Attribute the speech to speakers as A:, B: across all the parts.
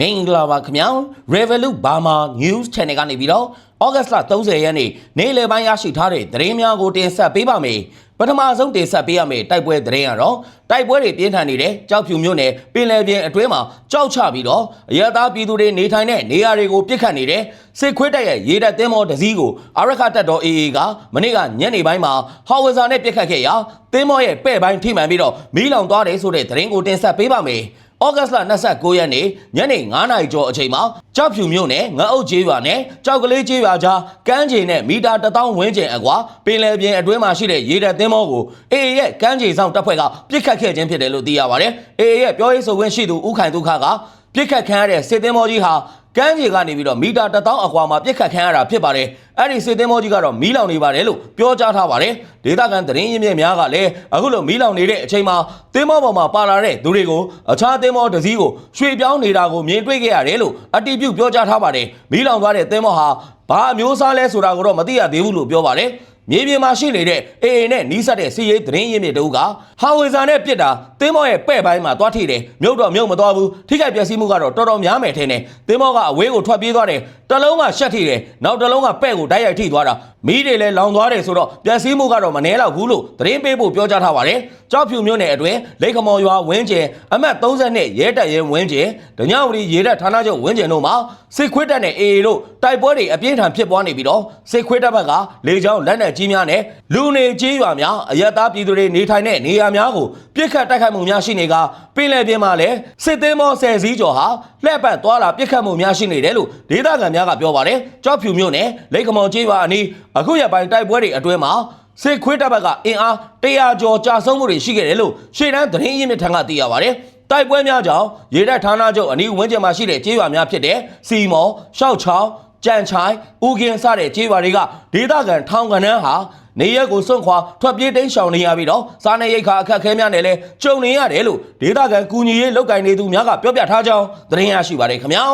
A: မင်္ဂလာပါခင်ဗျာ Revolut Burma News Channel ကနေပြီးတော့ဩဂတ်စ်လ30ရက်နေ့နေ့လယ်ပိုင်းရရှိထားတဲ့သတင်းများကိုတင်ဆက်ပေးပါမယ်ပထမဆုံးတင်ဆက်ပေးရမယ့်တိုက်ပွဲသတင်းကတော့တိုက်ပွဲတွေပြင်းထန်နေတဲ့ကြောက်ဖြူမြို့နယ်ပင်လယ်ပြင်အတွင်းမှာကြောက်ချပြီးတော့အရသာပြည်သူတွေနေထိုင်တဲ့နေရာတွေကိုပြစ်ခတ်နေတဲ့စစ်ခွေးတပ်ရဲ့ရေတပ်သင်းမောတစည်းကိုအာရခတပ်တော် AA ကမနေ့ကညနေပိုင်းမှာဟော်ဝဇာနဲ့ပြစ်ခတ်ခဲ့ရာသင်းမောရဲ့ပဲ့ပိုင်းထိမှန်ပြီးတော့မီးလောင်သွားတယ်ဆိုတဲ့သတင်းကိုတင်ဆက်ပေးပါမယ် ဩဂတ်စ်လ29ရက်နေ့ညနေ9:00နာရီကျော်အချိန်မှာကြောက်ဖြူမြို့နယ်ငအုပ်ကျေးရွာနဲ့ကြောက်ကလေးကျေးရွာကြားကမ်းခြေနဲ့မီတာ1000ဝန်းကျင်အကွာပင်လယ်ပြင်အတွင်းမှာရှိတဲ့ရေတပ်သင်းမောကို AA ရဲ့ကမ်းခြေဆောင်တပ်ဖွဲ့ကပြစ်ခတ်ခဲ့ခြင်းဖြစ်တယ်လို့သိရပါတယ်။ AA ရဲ့ပြောရေးဆိုခွင့်ရှိသူဦးခိုင်ဒုက္ခကပြစ်ခတ်ခံရတဲ့စစ်သင်းမောကြီးဟာ ကမ်းခြေကနေပြီးတော့မီတာ1000အကွာမှာပြစ်ခတ်ခံရတာဖြစ်ပါတယ်။အဲ့ဒီစစ်သင်းမောကြီးကတော့မီးလောင်နေပါတယ်လို့ပြောကြားထားပါတယ်။ဒေသခံသတင်းရင်းမြစ်များကလည်းအခုလိုမီးလောင်နေတဲ့အချိန်မှာသင်းမောပေါ်မှာပါလာတဲ့သူတွေကိုအခြားသင်းမောတစ်စီးကိုရွှေ့ပြောင်းနေတာကိုမြင်တွေ့ခဲ့ရတယ်လို့အတည်ပြုပြောကြားထားပါတယ်။မီးလောင်သွားတဲ့သင်းမောဟာဘာအမျိုးအစားလဲဆိုတာကိုတော့မသိရသေးဘူးလို့ပြောပါတယ်။ မြေပြင်မှာရှိနေတဲ့ AA နဲ့နီးစပ်တဲ့စီးရေးသတင်းရင်းမြစ်တို့ကဟာဝေဇာနဲ့ပြစ်တာသင်းမောရဲ့ပဲ့ပိုင်းမှာသွားထိတယ်မြုပ်တော့မြုပ်မသွားဘူးထိခိုက်ပျက်စီးမှုကတော့တော်တော်များမယ်ထင်တယ်သင်းမောကအဝေးကိုထွက်ပြေးသွားတယ်တစ်လုံးကရှက်ထိတယ်နောက်တစ်လုံးကပဲ့ကိုတိုက်ရိုက်ထိသွားတာမီးတွေလည်းလောင်သွားတယ်ဆိုတော့ပျက်စီးမှုကတော့မနှဲတော့ဘူးလို့သတင်းပေးဖို့ပြောကြားထားပါတယ်ကြောက်ဖြူမြို့နယ်အတွင်းလိတ်ခမော်ရွာဝင်းကျင်အမှတ်32ရဲတပ်ရဲဝင်းကျင်ဒညဝရီရဲတပ်ဌာနချုပ်ဝင်းကျင်တို့မှာစစ်ခွေးတပ်နဲ့ AA တို့တိုက်ပွဲတွေအပြင်းထန်ဖြစ်ပွားနေပြီးတော့စစ်ခွေးတပ်ဘက်ကလေကြောင်းလက်နက်ကြီးများနဲ့လူနေကြီးရွာများအရက်သားပြည်သူတွေနေထိုင်တဲ့နေရာများကိုပြစ်ခတ်တိုက်ခိုက်မှုများရှိနေကပင်လယ်ပြင်မှာလည်းစစ်သေးမောဆယ်စည်းကျော်ဟာလှည့်ပတ်သွားလာပြစ်ခတ်မှုများရှိနေတယ်လို့ဒေသခံများကပြောပါတယ်ကြောက်ဖြူမြို့နယ်လိတ်ခမော်ကြီးရွာအနီးအခုရက်ပိုင်းတိုက်ပွဲတွေအတွင်းမှာစစ်ခွေးတပ်ဘက်ကအင်အား100ကျော်ကြာဆုံးမှုတွေရှိခဲ့တယ်လို့ရှေ့တန်းသတင်းရင်းမြစ်ထံကသိရပါတယ်တိုက်ပွဲများကြောင့်ရေတပ်ဌာနချုပ်အနီးဝန်းကျင်မှာရှိတဲ့ကျေးရွာများဖြစ်တဲ့စီမော်ရှောက်ချောင်း ကြံချိုင်ဦးကင်းစတဲ့ကျေးရွာတွေကဒေသခံထောင်ကနန်းဟာနေရက်ကိုစွန့်ခွာထွက်ပြေးတိမ်းရှောင်နေရပြီးတော့စားနေရိတ်ခါအခက်အခဲများနဲ့လည်းကြုံနေရတယ်လို့ဒေသခံကူညီရေးလုပ်ကိုင်နေသူများကပြောပြထားကြောင်းသတင်းရရှိပါတယ်ခင်ဗျာ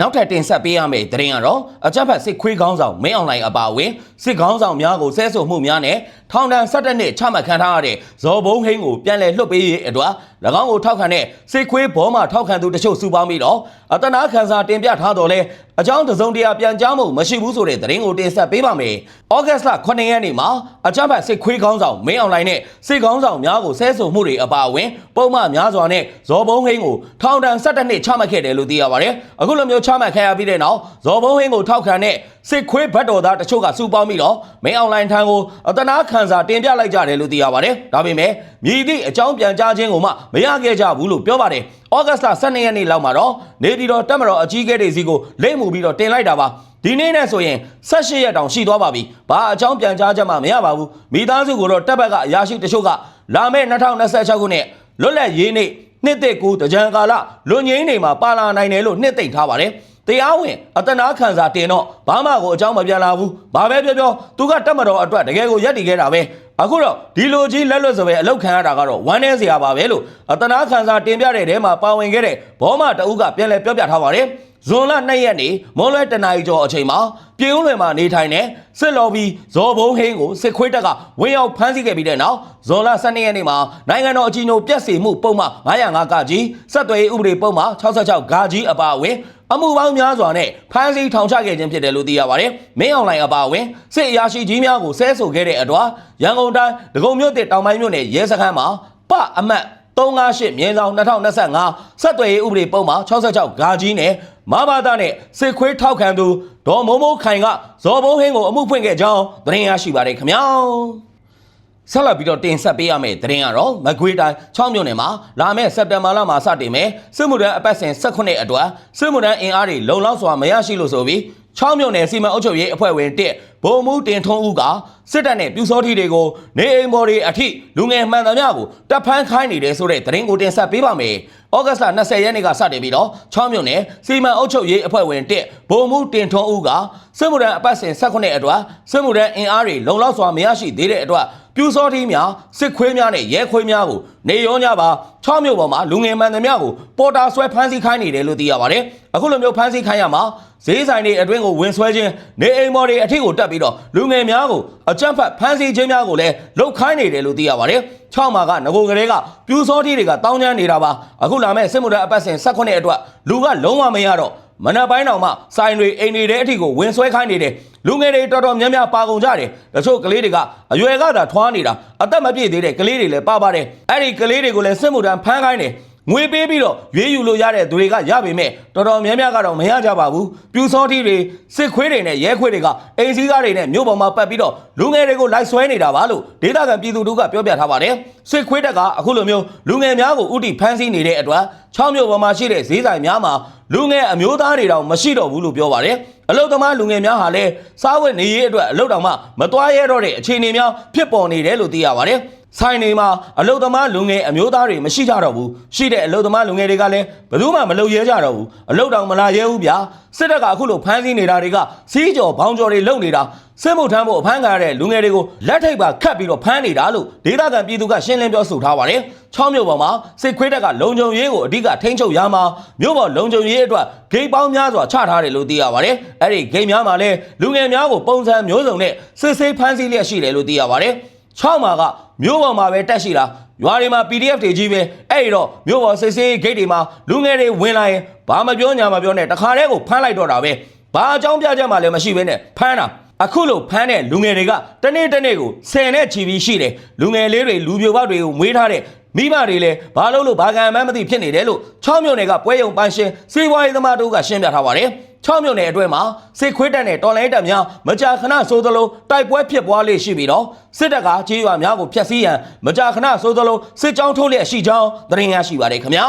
A: နောက်ထပ်တင်ဆက်ပေးရမယ့်သတင်းကတော့အကြမ်းဖက်စစ်ခွေးကောင်းဆောင်မင်းအောင်လှိုင်အပါအဝင်စစ်ကောင်းဆောင်များကိုဆဲဆိုမှုများနဲ့ထောင်ဒဏ်၁၇နှစ်ချမှတ်ခံထားရတဲ့ဇော်ဘုံဟိန်းကိုပြန်လည်လွှတ်ပေးရေးအတွက်၎ င်းကိုထောက်ခံတဲ့စစ်ခွေးဘောမှာထောက်ခံသူတချို့စုပေါင်းပြီးတော့အတနာခန်းစာတင်ပြထားတော်လဲအကြောင်းတစုံတရာပြန်ကြားမှုမရှိဘူးဆိုတဲ့သတင်းကိုတင်ဆက်ပေးပါမယ်။ဩဂတ်စ်လ9ရက်နေ့မှာအကြမ်းဖက်စစ်ခွေးကောင်းဆောင်မင်းအောင်လှိုင်နဲ့စစ်ကောင်းဆောင်များကိုဆဲဆိုမှုတွေအပါအဝင်ပုံမှန်များစွာနဲ့ဇော်ဘုံဟိန်းကိုထောင်ဒဏ်၁၇နှစ်ချမှတ်ခဲ့တယ်လို့သိရပါတယ်။အခုလိုမျိုးချမှတ်ခံရပြီးတဲ့နောက်ဇော်ဘုံဟိန်းကိုထောက်ခံတဲ့စစ်ခွေးဘတ်တော်သားတချို့ကစုပေါင်းပြီးတော့မင်းအောင်လှိုင်ထံကိုအတနာခန်းစာတင်ပြလိုက်ကြတယ်လို့သိရပါတယ်။ဒါပေမဲ့မြည်သည့်အကြောင်းပြန်ကြားခြင်းကိုမှမရခဲ့ကြဘူးလို့ပြောပါတယ်။ဩဂတ်စ်လ12ရက်နေ့လောက်မှာတော့နေပြည်တော်တက်မတော်အကြီးအကဲတွေစီကိုလိမ့်မှုပြီးတော့တင်လိုက်တာပါ။ဒီနေ့နဲ့ဆိုရင်18ရက်တောင်ရှိသွားပါပြီ။ဘာအကြောင်းပြန်ကြားချက်မှမရပါဘူး။မိသားစုကိုတော့တပ်ဘက်ကအရာရှိတချို့ကလာမယ့်2026ခုနှစ်လွတ်လပ်ရေးနေ့နှစ်သက်ကူတကြံကာလလွန်ငင်းနေမှာပါလာနိုင်တယ်လို့နှစ်သိမ့်ထားပါတယ်။ တရားဝင်အတနာခံစာတင်တော့ဘာမှကိုအကြောင်းမပြန်လာဘူး။ဘာပဲပြောပြောသူကတက်မတော်အတွက်တကယ်ကိုရက်တည်ခဲ့တာပဲ။အခုတော့ဒီလိုကြီးလက်လွတ်စပယ်အလောက်ခံရတာကတော့ဝမ်းနည်းစရာပါပဲလို့အတနာခံစာတင်ပြတဲ့တဲမှာပါဝင်ခဲ့တဲ့ဘောမတအုပ်ကပြန်လည်ပြောပြထားပါတယ်။ ဇွန်လ2ရက်နေ့မွန်လွဲတနာရီကျော်အချိန်မှာပြည်ဦးလွင်မှာနေထိုင်တဲ့စစ်လော်ဘီဇော်ဘုံဟင်းကိုစစ်ခွေးတပ်ကဝင်ရောက်ဖမ်းဆီးခဲ့ပြီးတဲ့နောက်ဇွန်လ12ရက်နေ့မှာနိုင်ငံတော်အကြီးအကျယ်ပြက်စီမှုပုံမှ905ကကြီးဆက်သွယ်ရေးဥပဒေပုံမှ66ဂါကြီးအပါအဝင်အမှုပေါင်းများစွာနဲ့ဖမ်းဆီးထောင်ချခဲ့ခြင်းဖြစ်တယ်လို့သိရပါတယ်။မင်းအောင်လှိုင်အပါအဝင်စစ်အရာရှိကြီးများကိုဆဲဆိုခဲ့တဲ့အတွက်ရန်ကုန်တိုင်းဒဂုံမြို့တစ်တောင်ပိုင်းမြို့နယ်ရဲစခန်းမှာပအမတ် 358မြင်းဆောင်2025ဆက်သွယ်ရေးဥပဒေပုံမှ66ဂါကြီးနဲ့မဘာသာနဲ့စစ်ခွေးထောက်ခံသူဒေါ်မိုးမိုးခိုင်ကဇော်ဘုံဟင်းကိုအမှုဖွင့်ခဲ့ကြောင်းသတင်းရရှိပါတယ်ခင်ဗျာဆက်လက်ပြီးတော့တင်ဆက်ပေးရမယ့်သတင်းကတော့မကွေးတိုင်း6မြို့နယ်မှာလာမယ့်စက်တင်ဘာလမှာစတင်မယ်စစ်မှုထမ်းအပတ်စဉ်18အတွက်စစ်မှုထမ်းအင်အားတွေလုံလောက်စွာမရရှိလို့ဆိုပြီး6မြို့နယ်စီမံအုပ်ချုပ်ရေးအဖွဲ့ဝင်1ဗိုလ်မှူးတင်ထွန်းဦးကစစ်တပ်နဲ့ပြူစောထီတွေကိုနေအိမ်ပေါ်တွေအထိလူငယ်မှန်သမျှကိုတပ်ဖမ်းခိုင်းနေတယ်ဆိုတဲ့သတင်းကိုတင်ဆက်ပေးပါမယ်။ဩဂတ်စ်လ20ရက်နေ့ကစတင်ပြီးတော့6မြို့နယ်စီမံအုပ်ချုပ်ရေးအဖွဲ့ဝင်1ဗိုလ်မှူးတင်ထွန်းဦးကစစ်မှုထမ်းအပတ်စဉ်18အတွက်စစ်မှုထမ်းအင်အားတွေလုံလောက်စွာမရရှိသေးတဲ့အတွက်ပြူစောထီးများစစ်ခွေးများနဲ့ရဲခွေးများကိုနေရောညပါ6မြို့ပေါ်မှာလူငယ်မှန်သမျှကိုပေါ်တာဆွဲဖမ်းဆီးခိုင်းနေတယ်လို့သိရပါတယ်အခုလိုမျိုးဖမ်းဆီးခိုင်းရမှာဈေးဆိုင်တွေအတွင်းကိုဝင်ဆွဲခြင်းနေအိမ်မော်တွေအထစ်ကိုတက်ပြီးတော့လူငယ်များကိုအကြမ်းဖက်ဖမ်းဆီးခြင်းများကိုလည်းလုတ်ခိုင်းနေတယ်လို့သိရပါတယ်6မှာကငကိုကလေးကပြူစောထီးတွေကတောင်းကျမ်းနေတာပါအခုလာမဲ့စစ်မှုထမ်းအပတ်စဉ်18အတွက်လူကလုံးဝမရတော့မနက်ပိုင်းတောင်မှဆိုင်တွေအိမ်တွေတဲ့အထိကိုဝင်ဆွဲခိုင်းနေတယ်လူငယ်တွေတော်တော်များများပါကုန်ကြတယ်တချို့ကလေးတွေကအရွယ်ကသာထွားနေတာအသက်မပြည့်သေးတဲ့ကလေးတွေလည်းပါပါတယ်အဲ့ဒီကလေးတွေကိုလည်းစစ်မှုထမ်းဖမ်းခိုင်းတယ် ငွေပေးပြီးတော့ရွေးယူလို့ရတဲ့သူတွေကရပေမဲ့တော်တော်များများကတော့မရကြပါဘူးပြူစောထီးတွေစစ်ခွေးတွေနဲ့ရဲခွေးတွေကအိမ်စည်းကားတွေနဲ့မြို့ပေါ်မှာပတ်ပြီးတော့လူငယ်တွေကိုလိုက်ဆွဲနေတာပါလို့ဒေသခံပြည်သူတို့ကပြောပြထားပါတယ်စစ်ခွေးတပ်ကအခုလိုမျိုးလူငယ်များကိုဥတီဖမ်းဆီးနေတဲ့အတွက်6မြို့ပေါ်မှာရှိတဲ့ဈေးဆိုင်များမှာလူငယ်အမျိုးသားတွေတောင်မရှိတော့ဘူးလို့ပြောပါတယ်အလုတ်သမားလူငယ်များဟာလည်းစားဝတ်နေရေးအတွက်အလုတ်တောင်မှမတွားရတော့တဲ့အခြေအနေများဖြစ်ပေါ်နေတယ်လို့သိရပါတယ် ဆိုင်နေမှာအလုတ်သမားလူငယ်အမျိုးသားတွေမရှိကြတော့ဘူးရှိတဲ့အလုတ်သမားလူငယ်တွေကလည်းဘယ်သူမှမလုပ်ရဲကြတော့ဘူးအလုတ်တောင်မလာရဲဘူးဗျာစစ်တပ်ကအခုလိုဖမ်းဆီးနေတာတွေကစီးကြော်ဘောင်းကြော်တွေလုပ်နေတာစစ်မှုထမ်းဖို့အဖမ်းခံရတဲ့လူငယ်တွေကိုလက်ထိပ်ပါခတ်ပြီးတော့ဖမ်းနေတာလို့ဒေသခံပြည်သူကရှင်းလင်းပြောဆိုထားပါတယ်6မြို့ပေါ်မှာစစ်ခွေးတပ်ကလုံခြုံရေးကိုအဓိကထိန်းချုပ်ရမှာမြို့ပေါ်လုံခြုံရေးအတွက်ဂိတ်ပေါင်းများစွာချထားတယ်လို့သိရပါတယ်အဲ့ဒီဂိတ်များမှာလည်းလူငယ်များကိုပုံစံမျိုးစုံနဲ့စစ်ဆေးဖမ်းဆီးလျက်ရှိတယ်လို့သိရပါတယ် 6မှာကမြို့ပေါ်မှာပဲတက်ရှိတာရွာတွေမှာ PDF တွေကြီးပဲအဲ့ဒီတော့မြို့ပေါ်စစ်ဆေးဂိတ်တွေမှာလူငယ်တွေဝင်လာရင်ဘာမပြောညာမပြောနဲ့တခါတည်းကိုဖမ်းလိုက်တော့တာပဲဘာအကြောင်းပြချက်မှလည်းမရှိဘဲနဲ့ဖမ်းတာအခုလိုဖမ်းတဲ့လူငယ်တွေကတနေ့တနေ့ကိုဆယ်နဲ့ချီပြီးရှိတယ်လူငယ်လေးတွေလူပြိုပေါက်တွေကိုမွေးထားတဲ့မိဘတွေလည်းဘာလို့လို့ဘာကံမှန်းမသိဖြစ်နေတယ်လို့6မြို့နယ်ကပွဲရုံပန်းရှင်စေဝါရေးသမားတို့ကရှင်းပြထားပါတယ် 6မြို့နယ်အတွင်းမှာစစ်ခွေးတပ်နဲ့တော်လိုင်းတပ်များမကြာခဏဆိုသလိုတိုက်ပွဲဖြစ်ပွားလေရှိပြီးတော့စစ်တပ်ကကြေးရွာများကိုဖျက်ဆီးရန်မကြာခဏဆိုသလိုစစ်ကြောင်းထိုးလျက်ရှိကြောင်းသတင်းရရှိပါတယ်ခင်ဗျာ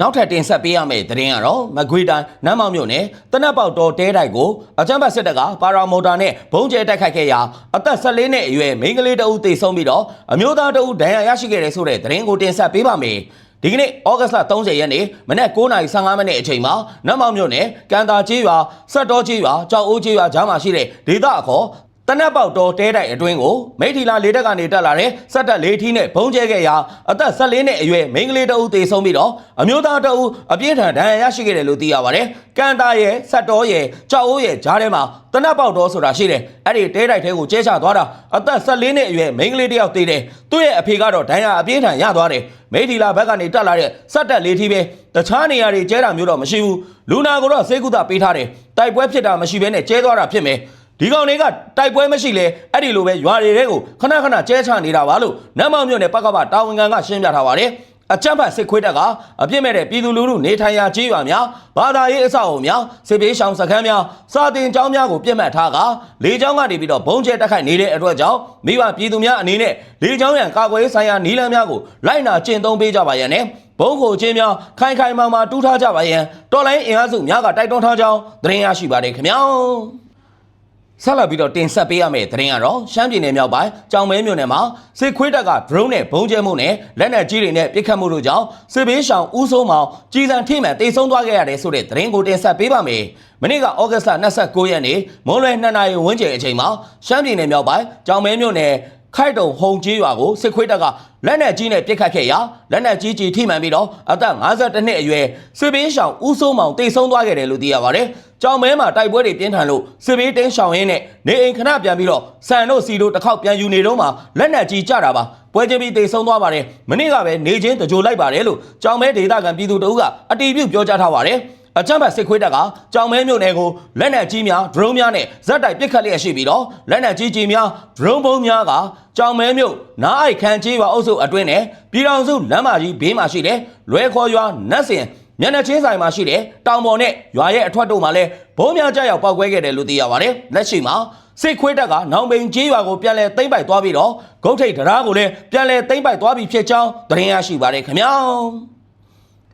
A: နောက်ထပ်တင်ဆက်ပေးရမယ့်သတင်းကတော့မကွေးတိုင်းနမ်းမောင်မြို့နယ်တနက်ပေါက်တော်တဲတိုက်ကိုအကြမ်းဖက်စစ်တပ်ကပါရာမိုတာနဲ့ဘုံကျဲတိုက်ခိုက်ခဲ့ရာအသက်14နှစ်အရွယ်မိန်းကလေးတအုပ်သေဆုံးပြီးတော့အမျိုးသားတအုပ်ဒဏ်ရာရရှိခဲ့တဲ့ဆိုတဲ့သတင်းကိုတင်ဆက်ပေးပါမယ်။ ဒီကနေ့ဩဂတ်စ်လ30ရက်နေ့မနက်9:15မိနစ်အချိန်မှာနမ်းမောင်မြို့နယ်ကန်တာကျေးရွာစက်တော်ကျေးရွာကြောက်အိုးကျေးရွာကြားမှာရှိတဲ့ဒေသအခေါ် တနက်ပေါက်တော်တဲတိုက်အတွင်းကိုမိထီလာလေးတက်ကနေတက်လာတဲ့စက်တက်လေးထီးနဲ့ဘုံကျဲခဲ့ရာအသက်14နှစ်အရွယ်မိန်းကလေးတအုပ်သေဆုံးပြီးတော့အမျိုးသားတအုပ်အပြင်းထန်ဒဏ်ရာရရှိခဲ့တယ်လို့သိရပါတယ်။ကန်တာရဲ့စက်တော်ရဲ့ကြောက်အိုးရဲ့ဂျားထဲမှာတနက်ပေါက်တော်ဆိုတာရှိတယ်။အဲ့ဒီတဲတိုက်ထဲကိုကျဲချသွားတာအသက်14နှစ်အရွယ်မိန်းကလေးတစ်ယောက်သေတယ်။သူ့ရဲ့အဖေကတော့ဒဏ်ရာအပြင်းထန်ရသွားတယ်။မိထီလာဘက်ကနေတက်လာတဲ့စက်တက်လေးထီးပဲတခြားနေရာတွေကျဲတာမျိုးတော့မရှိဘူး။လူနာကိုတော့စေကုသပေးထားတယ်။တိုက်ပွဲဖြစ်တာမရှိဘဲနဲ့ကျဲသွားတာဖြစ်မယ်။ ဒီကောင်တွေကတိုက်ပွဲမရှိလဲအဲ့ဒီလိုပဲရွာတွေကိုခဏခဏကျဲချနေတာပါလို့နတ်မောင်မြို့နယ်ပကပတာဝန်ခံကရှင်းပြထားပါတယ်အကြမ်းဖက်စစ်ခွေးတပ်ကအပြစ်မဲ့တဲ့ပြည်သူလူထုနေထိုင်ရာကြေးရွာများဘာသာရေးအဆောက်အအုံများစစ်ပေးရှောင်စခန်းများစာတင်ကျောင်းများကိုပြစ်မှတ်ထားကလေကျောင်းကနေပြီးတော့ဘုံကျဲတက်ခိုက်နေတဲ့အတွက်ကြောင့်မိဘပြည်သူများအနေနဲ့လေကျောင်းရန်ကာကွယ်ရေးဆိုင်ရာနီလန်းများကိုလိုက်နာကျင့်သုံးပေးကြပါရန်နဲ့ဘုံခိုချင်းများခိုင်ခိုင်မာမာတူးထားကြပါရန်တော်လိုင်းအင်အားစုများကတိုက်တွန်းထားကြောင်းသတင်းရရှိပါတယ်ခင်ဗျာ ဆက်လက်ပြီးတော့တင်ဆက်ပေးရမယ့်သတင်းကတော့ရှမ်းပြည်နယ်မြောက်ပိုင်းကြောင်မဲမြို့နယ်မှာစစ်ခွေးတပ်က drone နဲ့ဘုံကျဲမှုနဲ့လက်နက်ကြီးတွေနဲ့ပစ်ခတ်မှုတို့ကြောင့်စစ်ဘေးရှောင်ဦးစိုးမောင်ကြီးစံထိမှန်တိတ်ဆုံးသွားခဲ့ရတယ်ဆိုတဲ့သတင်းကိုတင်ဆက်ပေးပါမယ်။မနေ့ကဩဂတ်စ်လ29ရက်နေ့မွန်းလွယ်2နာရီဝန်းကျင်အချိန်မှာရှမ်းပြည်နယ်မြောက်ပိုင်းကြောင်မဲမြို့နယ် ခိုက်တုံဟုံကြီးရွာကိုစစ်ခွေးတပ်ကလက်နက်ကြီးနဲ့ပစ်ခတ်ခဲ့ရာလက်နက်ကြီးကြီးထိမှန်ပြီးတော့အသက်52နှစ်အရွယ်စစ်ဘေးရှောင်ဦးစိုးမောင်တိတ်ဆုံးသွားခဲ့တယ်လို့သိရပါတယ်။ကြောင်မဲမှာတိုက်ပွဲတွေပြင်းထန်လို့စစ်ဘေးတင်းရှောင်ရင်းနဲ့နေအိမ်ခဏပြန်ပြီးတော့စံတို့စီတို့တစ်ခေါက်ပြန်ယူနေတော့မှလက်နက်ကြီးကြတာပါပွဲချင်းပြီးတိတ်ဆုံးသွားပါတယ်။မနေ့ကပဲနေချင်းတကြိုလိုက်ပါတယ်လို့ကြောင်မဲဒေသခံပြည်သူတို့ကအတီးပြုတ်ပြောကြားထားပါတယ်။ အကြမ်းဖက်စစ်ခွေးတပ်ကကြောင်မဲမြို့နယ်ကိုလက်နက်ကြီးများ drone များနဲ့ဇက်တိုက်ပစ်ခတ်လျက်ရှိပြီးတော့လက်နက်ကြီးကြီးများ drone ဘုံများကကြောင်မဲမြို့နားအိုက်ခန်းကြီးရွာအုပ်စုအတွင်းနဲ့ပြည်တော်စုလမ်းမကြီးဘေးမှာရှိတဲ့လွဲခေါ်ရွာနတ်စင်မျက်နှာချင်းဆိုင်မှာရှိတဲ့တောင်ပေါ်နဲ့ရွာရဲ့အထွတ်တို့မှာလည်းဘုံများကြောက်ပောက်ကွဲခဲ့တယ်လို့သိရပါတယ်လက်ရှိမှာစစ်ခွေးတပ်ကနောင်ပိန်ကြီးရွာကိုပြန်လဲသိမ့်ပိုက်သွားပြီးတော့ဂုတ်ထိတ်တရားကိုလည်းပြန်လဲသိမ့်ပိုက်သွားပြီးဖြစ်ကြောင်းသတင်းရရှိပါတယ်ခင်ဗျာ